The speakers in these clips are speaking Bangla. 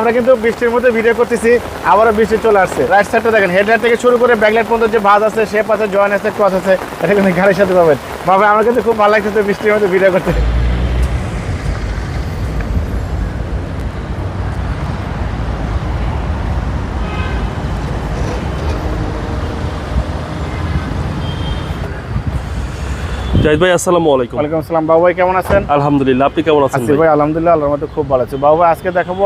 আমরা কিন্তু বৃষ্টির মধ্যে ভিডিও করতেছি আবারও বৃষ্টি চলে আসছে। রাইট সাইডটা দেখেন হেডলাইট থেকে শুরু করে ব্যাকলাইট পর্যন্ত যে ভাজ আছে শেপ আছে জয়েন আছে ক্রস আছে এটা কিন্তু গাড়ির সাথে পাবেন। ভাবে আমরা কিন্তু খুব ভালো লাগছে বৃষ্টির মধ্যে ভিডিও করতে। জাহিদ ভাই আসসালামু আলাইকুম। ওয়ালাইকুম আসসালাম। বাবু ভাই কেমন আছেন? আলহামদুলিল্লাহ আপনি কেমন আছেন ভাই? আলহামদুলিল্লাহ আল্লাহর মধ্যে খুব ভালো আছে। বাবু ভাই আজকে দেখাবো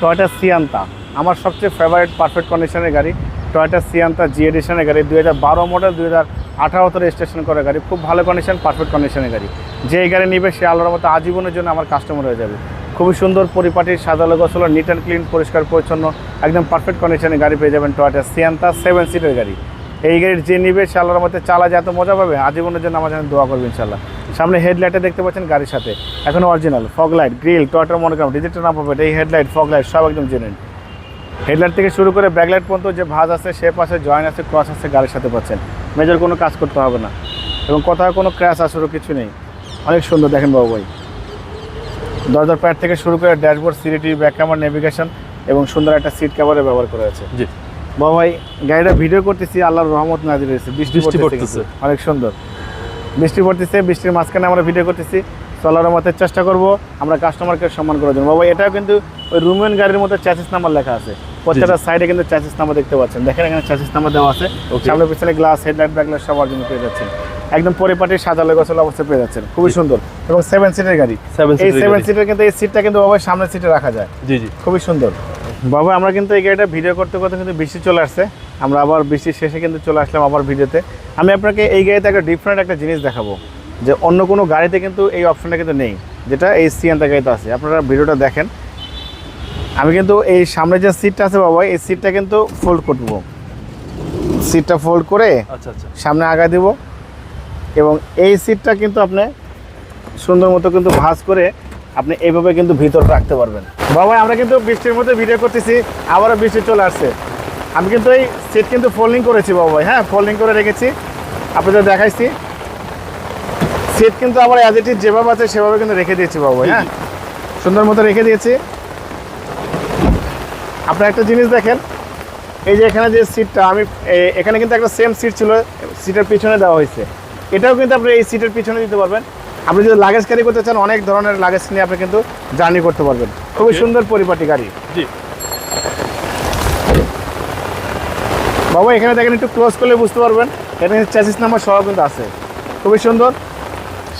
টয়টা সিয়ান্তা আমার সবচেয়ে ফেভারিট পারফেক্ট কন্ডিশনের গাড়ি টয়টা সিয়ান্তা জি এডিশনের গাড়ি, দুই হাজার বারো মডেল দুই হাজার আঠারোতে রেজিস্ট্রেশন করা গাড়ি, খুব ভালো কন্ডিশন পারফেক্ট কন্ডিশনের গাড়ি। যে গাড়ি নিবে সে আল্লাহর মতো আজীবনের জন্য আমার কাস্টমার হয়ে যাবে। খুবই সুন্দর পরিপাটির সাজালো গোছলো নিট অ্যান্ড ক্লিন পরিষ্কার, পরিচ্ছন্ন, একদম পারফেক্ট কন্ডিশনের গাড়ি পেয়ে যাবেন টয়টা সিয়ান্তা সেভেন সিটের গাড়ি। এই গাড়ির যে নিবে সে আল্লাহর মধ্যে চালা যে এত মজা পাবে, আজীবনের জন্য আমার জন্য দোয়া করবে ইনশাল্লাহ সামনে হেডলাইটে দেখতে পাচ্ছেন গাড়ির সাথে। এখন অরিজিনাল ফগ লাইট গ্রিল টয়টার মনোগ্রাম ডিজিটাল নাম পাবে এই হেডলাইট ফগ লাইট সব একদম জেনুইন হেডলাইট থেকে শুরু করে ব্যাকলাইট পর্যন্ত যে ভাজ আছে শেপ আছে জয়েন আছে ক্রস আছে গাড়ির সাথে পাচ্ছেন। মেজর কোনো কাজ করতে হবে না। এবং কোথাও কোনো ক্র্যাশ আসারও কিছু নেই। অনেক সুন্দর দেখেন বাবু ভাই। দরজার প্যাড থেকে শুরু করে ড্যাশবোর্ড সিরিটি ব্যাক ক্যামেরা নেভিগেশন এবং সুন্দর একটা সিট কভারে ব্যবহার করা আছে জি। বাবা ভাই গাড়িটা ভিডিও করতেছি আল্লাহর রহমত নাজির হয়েছে। বৃষ্টি পড়তেছে। অনেক সুন্দর। বৃষ্টি পড়তেছে বৃষ্টির মাঝখানে আমরা ভিডিও করতেছি। চলার মতের চেষ্টা করব আমরা কাস্টমারকে সম্মান করার জন্য। বাবা এটাও কিন্তু ওই রুমেন গাড়ির মধ্যে চ্যাসিস নাম্বার লেখা আছে। প্রত্যেকটা সাইডে কিন্তু চ্যাসিস নাম্বার দেখতে পাচ্ছেন। দেখেন এখানে চ্যাসিস নাম্বার দেওয়া আছে. সামনে পিছনে গ্লাস হেডলাইট ব্যাকলাইট সবার অর্জন পেয়ে যাচ্ছেন। একদম পরিপাটি সাজালে গোছালো অবস্থা পেয়ে যাচ্ছেন। খুবই সুন্দর। এবং সেভেন সিটের গাড়ি। এই সেভেন। সিটের কিন্তু এই সিটটা কিন্তু বাবা সামনের সিটে রাখা যায়। জি জি। খুবই সুন্দর। বাবা আমরা কিন্তু এই গাড়িটা ভিডিও করতে করতে কিন্তু বৃষ্টি চলে আসছে। আমরা আবার বৃষ্টির শেষে কিন্তু চলে আসলাম আবার ভিডিওতে। আমি আপনাকে এই গাড়িতে একটা ডিফারেন্ট একটা জিনিস দেখাবো যে অন্য কোনো গাড়িতে কিন্তু এই অপশনটা কিন্তু নেই যেটা এই সিয়ান্তা গাড়িতে আছে। আপনারা ভিডিওটা দেখেন। আমি কিন্তু এই সামনে যে সিটটা আছে বাবা এই সিটটা কিন্তু ফোল্ড করব। সিটটা ফোল্ড করে আচ্ছা আচ্ছা। সামনে আগা দিব। এবং এই সিটটা কিন্তু আপনি সুন্দর মতো কিন্তু ভাঁজ করে আপনি এইভাবে কিন্তু ভিতর রাখতে পারবেন। বাবা আমরা কিন্তু বৃষ্টির মধ্যে ভিডিও করতেছি আবারও বৃষ্টি চলে আসছে। আমি কিন্তু এই সিট কিন্তু ফোল্ডিং করেছি বাবা ভাই হ্যাঁ? ফোল্ডিং করে রেখেছি। আপনাদের দেখাইছি। সিট কিন্তু আবার অ্যাজ ইট ইজ যেভাবে আছে সেভাবে কিন্তু রেখে দিয়েছি বাবা ভাই হ্যাঁ? সুন্দর মতো রেখে দিয়েছি। আপনার একটা জিনিস দেখেন এই যে এখানে যে সিটটা আমি এখানে কিন্তু একটা সেম সিট ছিল সিটের পিছনে দেওয়া হয়েছে। এটাও কিন্তু আপনি এই সিটের পিছনে দিতে পারবেন। আপনি যদি লাগেজ ক্যারি করতে চান অনেক ধরনের লাগেজ নিয়ে আপনি কিন্তু জার্নি করতে পারবেন। খুবই সুন্দর পরিপাটি গাড়ি। জি। বাবা এখানে দেখেন একটু ক্লোজ করলে বুঝতে পারবেন। এখানে চ্যাসিস নাম্বার সহ কিন্তু আছে। খুবই সুন্দর।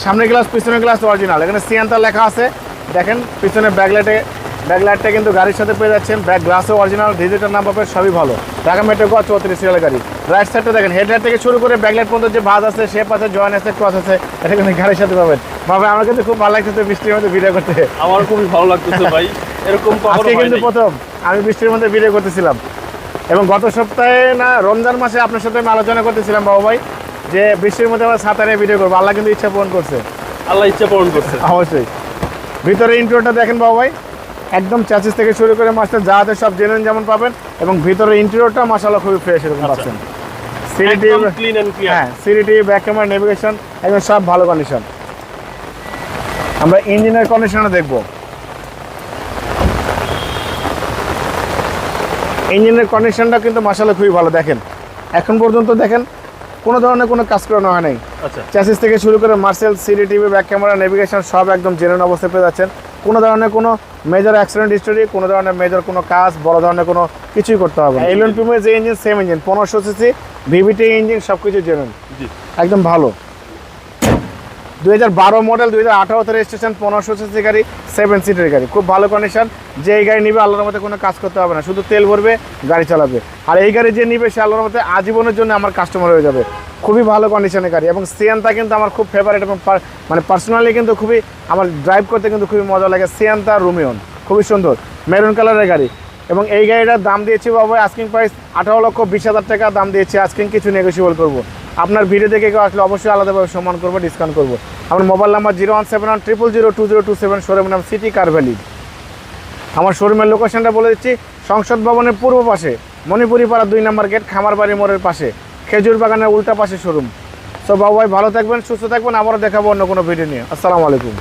সামনের গ্লাস পিছনের গ্লাস অরিজিনাল এখানে সিয়ান্তা লেখা আছে। দেখেন পিছনে ব্যাকলাইটে ব্যাকলাইটটা কিন্তু গাড়ির সাথে পেয়ে যাচ্ছেন। ব্যাক গ্লাসও অরিজিনাল ডিজিটাল নাম্বার সবই ভালো। ঢাকা মেট্রো গোয়া চৌত্রিশ সিরিয়াল গাড়ি। রাইট সাইডটা দেখেন হেডলাইট থেকে শুরু করে ব্যাকলাইট পর্যন্ত যে ভাজ আছে শেপ আছে জয়েন আছে ক্রস আছে এটা কিন্তু গাড়ির সাথে পাবেন। ভাবে আমার কিন্তু খুব ভালো লাগছে বৃষ্টির মধ্যে ভিডিও করতে। আমার খুবই ভালো লাগতেছে ভাই। এরকম আজকে কিন্তু প্রথম। আমি বৃষ্টির মধ্যে ভিডিও করতেছিলাম। এবং গত সপ্তাহে না রমজান মাসে আপনার সাথে আমি আলোচনা করতেছিলাম বাবু ভাই যে বৃষ্টির মধ্যে আমরা সাঁতারে ভিডিও করব। আল্লাহ কিন্তু ইচ্ছা পূরণ করছে। আল্লাহ ইচ্ছা পূরণ করছে। অবশ্যই। ভিতরে ইন্টারটা দেখেন বাবু ভাই একদম চ্যাসিস থেকে শুরু করে মাস্টার যা আছে সব জেনুইন যেমন পাবেন এবং ভিতরে ইন্টেরিয়রটা মাসাল্লাহ খুবই ফ্রেশ এরকম আচ্ছা। পাচ্ছেন। সিরিটি ক্লিন এন্ড ক্লিয়ার হ্যাঁ সিরিটি ব্যাক ক্যামেরা নেভিগেশন একদম সব ভালো কন্ডিশন আমরা ইঞ্জিনের কন্ডিশনটা দেখব। ইঞ্জিনের কন্ডিশনটা কিন্তু মাসাল্লাহ খুবই ভালো। দেখেন এখন পর্যন্ত দেখেন কোনো ধরনের কোনো কাজ করানো হয় নাই। আচ্ছা। চ্যাসিস থেকে শুরু করে Marcel CD TV back camera navigation সব একদম জেনুইন অবস্থায় পেয়ে যাচ্ছেন। কোনো ধরনের কোনো মেজর অ্যাক্সিডেন্ট হিস্টোরি কোনো ধরনের মেজর কোনো কাজ বড় ধরনের কোনো কিছুই করতে হবে না। এলন প্রিমের যে ইঞ্জিন সেম ইঞ্জিন পনেরোশো সিসি ভিভিটি ইঞ্জিন সব কিছু জেনুইন একদম ভালো। দুই মডেল দুই হাজার রেজিস্ট্রেশন পনেরোশো সিসি গাড়ি সেভেন সিটের গাড়ি। খুব ভালো কন্ডিশন যে এই গাড়ি নিবে, আল্লাহর মধ্যে কোনো কাজ করতে হবে না। শুধু তেল ভরবে, গাড়ি চালাবে। আর এই গাড়ি যে নিবে, সে আল্লাহর মধ্যে আজীবনের জন্য আমার কাস্টমার হয়ে যাবে। খুবই ভালো কন্ডিশনের গাড়ি। এবং সিয়ান্তা কিন্তু আমার খুব ফেভারিট এবং মানে পার্সোনালি কিন্তু খুবই, আমার ড্রাইভ করতে কিন্তু খুবই মজা লাগে। সিয়ান্তা রুমিয়ন খুবই সুন্দর। মেরুন কালারের গাড়ি। এবং এই গাড়িটার দাম দিয়েছি বাবু আস্কিং প্রাইস আঠারো লক্ষ বিশ হাজার টাকা দাম দিয়েছি। আস্কিং কিছু নেগোসিয়েবল করব। আপনার ভিডিও দেখে কেউ আসলে অবশ্যই আলাদাভাবে সম্মান করব ডিসকাউন্ট করব। আমার mobile number zero one seven one triple zero two zero two seven showroom নাম সিটি কার ভ্যালি আমার শোরুমের লোকেশনটা বলে দিচ্ছি, সংসদ ভবনের পূর্ব পাশে মণিপুরি পাড়া দুই নম্বর গেট, খামারবাড়ি মোড়ের পাশে, খেজুর বাগানের উল্টা পাশে শোরুম। সো বাবু ভাই, ভালো থাকবেন, সুস্থ থাকবেন, আবারও দেখাবো অন্য কোনো ভিডিও নিয়ে। আসসালামু আলাইকুম।